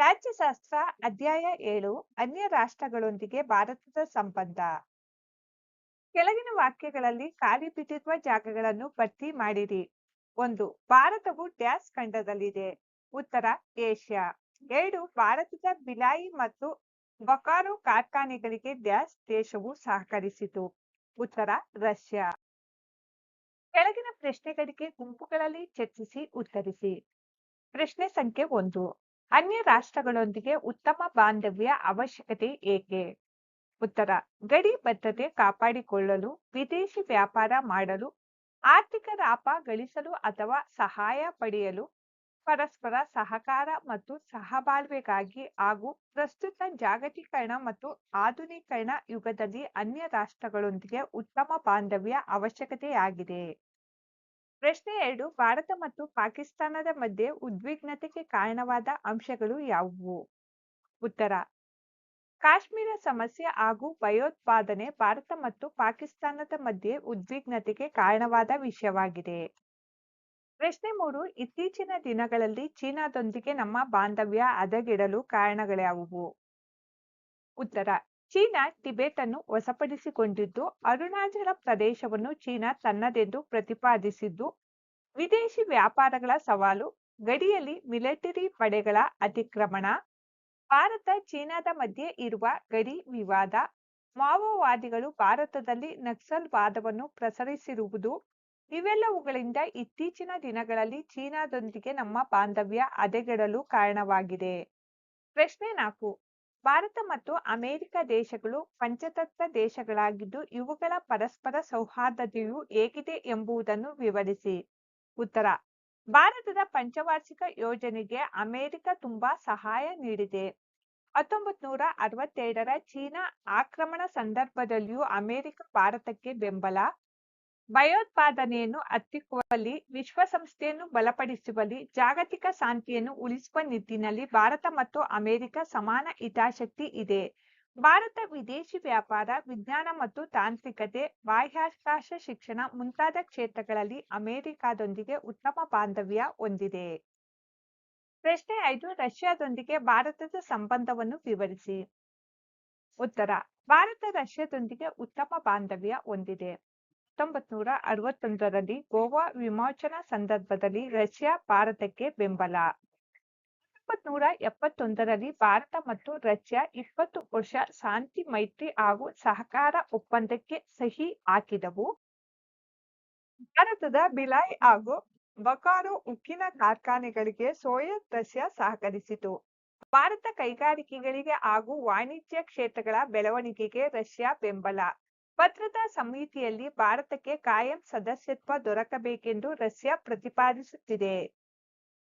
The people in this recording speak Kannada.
ರಾಜ್ಯಶಾಸ್ತ್ರ ಅಧ್ಯಾಯ ಏಳು, ಅನ್ಯ ರಾಷ್ಟ್ರಗಳೊಂದಿಗೆ ಭಾರತದ ಸಂಬಂಧ. ಕೆಳಗಿನ ವಾಕ್ಯಗಳಲ್ಲಿ ಖಾಲಿ ಬಿಟ್ಟಿರುವ ಜಾಗಗಳನ್ನು ಭರ್ತಿ ಮಾಡಿರಿ. ಒಂದು, ಭಾರತವು ಡ್ಯಾಶ್ ಖಂಡದಲ್ಲಿದೆ. ಉತ್ತರ, ಏಷ್ಯಾ. ಎರಡು, ಭಾರತದ ಬಿಲಾಯಿ ಮತ್ತು ಬೊಕಾರೋ ಕಾರ್ಖಾನೆಗಳಿಗೆ ಡ್ಯಾಶ್ ದೇಶವು ಸಹಕರಿಸಿತು. ಉತ್ತರ, ರಷ್ಯಾ. ಕೆಳಗಿನ ಪ್ರಶ್ನೆಗಳಿಗೆ ಗುಂಪುಗಳಲ್ಲಿ ಚರ್ಚಿಸಿ ಉತ್ತರಿಸಿ. ಪ್ರಶ್ನೆ ಸಂಖ್ಯೆ ಒಂದು ಅನ್ಯ ರಾಷ್ಟ್ರಗಳೊಂದಿಗೆ ಉತ್ತಮ ಬಾಂಧವ್ಯ ಅವಶ್ಯಕತೆ ಏಕೆ? ಉತ್ತರ, ಗಡಿ ಬದ್ಧತೆ ಕಾಪಾಡಿಕೊಳ್ಳಲು, ವಿದೇಶಿ ವ್ಯಾಪಾರ ಮಾಡಲು, ಆರ್ಥಿಕ ಲಾಭ ಗಳಿಸಲು ಅಥವಾ ಸಹಾಯ ಪಡೆಯಲು ಪರಸ್ಪರ ಸಹಕಾರ ಮತ್ತು ಸಹಬಾಳ್ವೆಗಾಗಿ ಹಾಗೂ ಪ್ರಸ್ತುತ ಜಾಗತೀಕರಣ ಮತ್ತು ಆಧುನೀಕರಣ ಯುಗದಲ್ಲಿ ಅನ್ಯ ರಾಷ್ಟ್ರಗಳೊಂದಿಗೆ ಉತ್ತಮ ಬಾಂಧವ್ಯ ಅವಶ್ಯಕತೆಯಾಗಿದೆ. ಪ್ರಶ್ನೆ ಎರಡು, ಭಾರತ ಮತ್ತು ಪಾಕಿಸ್ತಾನದ ಮಧ್ಯೆ ಉದ್ವಿಗ್ನತೆಗೆ ಕಾರಣವಾದ ಅಂಶಗಳು ಯಾವುವು? ಉತ್ತರ, ಕಾಶ್ಮೀರ ಸಮಸ್ಯೆ ಹಾಗೂ ಭಯೋತ್ಪಾದನೆ ಭಾರತ ಮತ್ತು ಪಾಕಿಸ್ತಾನದ ಮಧ್ಯೆ ಉದ್ವಿಗ್ನತೆಗೆ ಕಾರಣವಾದ ವಿಷಯವಾಗಿದೆ. ಪ್ರಶ್ನೆ ಮೂರು, ಇತ್ತೀಚಿನ ದಿನಗಳಲ್ಲಿ ಚೀನಾದೊಂದಿಗೆ ನಮ್ಮ ಬಾಂಧವ್ಯ ಹದಗೆಡಲು ಕಾರಣಗಳ್ಯಾವುವು? ಉತ್ತರ ಚೀನಾ ಟಿಬೆಟ್ ಅನ್ನು ವಶಪಡಿಸಿಕೊಂಡಿದ್ದು, ಅರುಣಾಚಲ ಪ್ರದೇಶವನ್ನು ಚೀನಾ ತನ್ನದೆಂದು ಪ್ರತಿಪಾದಿಸಿದ್ದು, ವಿದೇಶಿ ವ್ಯಾಪಾರಗಳ ಸವಾಲು, ಗಡಿಯಲ್ಲಿ ಮಿಲಿಟರಿ ಪಡೆಗಳ ಅತಿಕ್ರಮಣ, ಭಾರತ ಚೀನಾದ ಮಧ್ಯೆ ಇರುವ ಗಡಿ ವಿವಾದ, ಮಾವೋವಾದಿಗಳು ಭಾರತದಲ್ಲಿ ನಕ್ಸಲ್ ವಾದವನ್ನು ಪ್ರಸರಿಸಿರುವುದು, ಇವೆಲ್ಲವುಗಳಿಂದ ಇತ್ತೀಚಿನ ದಿನಗಳಲ್ಲಿ ಚೀನಾದೊಂದಿಗೆ ನಮ್ಮ ಬಾಂಧವ್ಯ ಹದಗೆಡಲು ಕಾರಣವಾಗಿದೆ. ಪ್ರಶ್ನೆ ನಾಲ್ಕು. ಭಾರತ ಮತ್ತು ಅಮೆರಿಕ ದೇಶಗಳು ಪಂಚತತ್ವ ದೇಶಗಳಾಗಿದ್ದು ಇವುಗಳ ಪರಸ್ಪರ ಸೌಹಾರ್ದತೆಯು ಹೇಗಿದೆ ಎಂಬುದನ್ನು ವಿವರಿಸಿ. ಉತ್ತರ, ಭಾರತದ ಪಂಚವಾರ್ಷಿಕ ಯೋಜನೆಗೆ ಅಮೆರಿಕ ತುಂಬಾ ಸಹಾಯ ನೀಡಿದೆ. ಹತ್ತೊಂಬತ್ ನೂರ ಅರವತ್ತೆರಡರ ಚೀನಾ ಆಕ್ರಮಣ ಸಂದರ್ಭದಲ್ಲಿಯೂ ಅಮೆರಿಕ ಭಾರತಕ್ಕೆ ಬೆಂಬಲ ಭಯೋತ್ಪಾದನೆಯನ್ನು ಹತ್ತಿಕ್ಕುವಲ್ಲಿ ವಿಶ್ವಸಂಸ್ಥೆಯನ್ನು ಬಲಪಡಿಸುವಲ್ಲಿ, ಜಾಗತಿಕ ಶಾಂತಿಯನ್ನು ಉಳಿಸುವ ನಿಟ್ಟಿನಲ್ಲಿ ಭಾರತ ಮತ್ತು ಅಮೆರಿಕ ಸಮಾನ ಹಿತಾಸಕ್ತಿ ಇದೆ. ಭಾರತ ವಿದೇಶಿ ವ್ಯಾಪಾರ, ವಿಜ್ಞಾನ ಮತ್ತು ತಾಂತ್ರಿಕತೆ, ಬಾಹ್ಯಾಕಾಶ ಶಿಕ್ಷಣ ಮುಂತಾದ ಕ್ಷೇತ್ರಗಳಲ್ಲಿ ಅಮೆರಿಕದೊಂದಿಗೆ ಉತ್ತಮ ಬಾಂಧವ್ಯ ಹೊಂದಿದೆ. ಪ್ರಶ್ನೆ ಐದು, ರಷ್ಯಾದೊಂದಿಗೆ ಭಾರತದ ಸಂಬಂಧವನ್ನು ವಿವರಿಸಿ. ಉತ್ತರ, ಭಾರತ ರಷ್ಯಾದೊಂದಿಗೆ ಉತ್ತಮ ಬಾಂಧವ್ಯ ಹೊಂದಿದೆ. ಹತ್ತೊಂಬತ್ ನೂರ ಅರವತ್ತೊಂದರಲ್ಲಿ ಗೋವಾ ವಿಮೋಚನಾ ಸಂದರ್ಭದಲ್ಲಿ ರಷ್ಯಾ ಭಾರತಕ್ಕೆ ಬೆಂಬಲ. ಹತ್ತೊಂಬತ್ ನೂರ ಎಪ್ಪತ್ತೊಂದರಲ್ಲಿ ಭಾರತ ಮತ್ತು ರಷ್ಯಾ ಇಪ್ಪತ್ತು ವರ್ಷ ಶಾಂತಿ, ಮೈತ್ರಿ ಹಾಗೂ ಸಹಕಾರ ಒಪ್ಪಂದಕ್ಕೆ ಸಹಿ ಹಾಕಿದವು. ಭಾರತದ ಬಿಲಾಯ್ ಹಾಗೂ ಬಕಾರೋ ಉಕ್ಕಿನ ಕಾರ್ಖಾನೆಗಳಿಗೆ ಸೋವಿಯತ್ ರಷ್ಯಾ ಸಹಕರಿಸಿತು. ಭಾರತ ಕೈಗಾರಿಕೆಗಳಿಗೆ ಹಾಗೂ ವಾಣಿಜ್ಯ ಕ್ಷೇತ್ರಗಳ ಬೆಳವಣಿಗೆಗೆ ರಷ್ಯಾ ಬೆಂಬಲ. ಭದ್ರತಾ ಸಮಿತಿಯಲ್ಲಿ ಭಾರತಕ್ಕೆ ಕಾಯಂ ಸದಸ್ಯತ್ವ ದೊರಕಬೇಕೆಂದು ರಷ್ಯಾ ಪ್ರತಿಪಾದಿಸುತ್ತಿದೆ.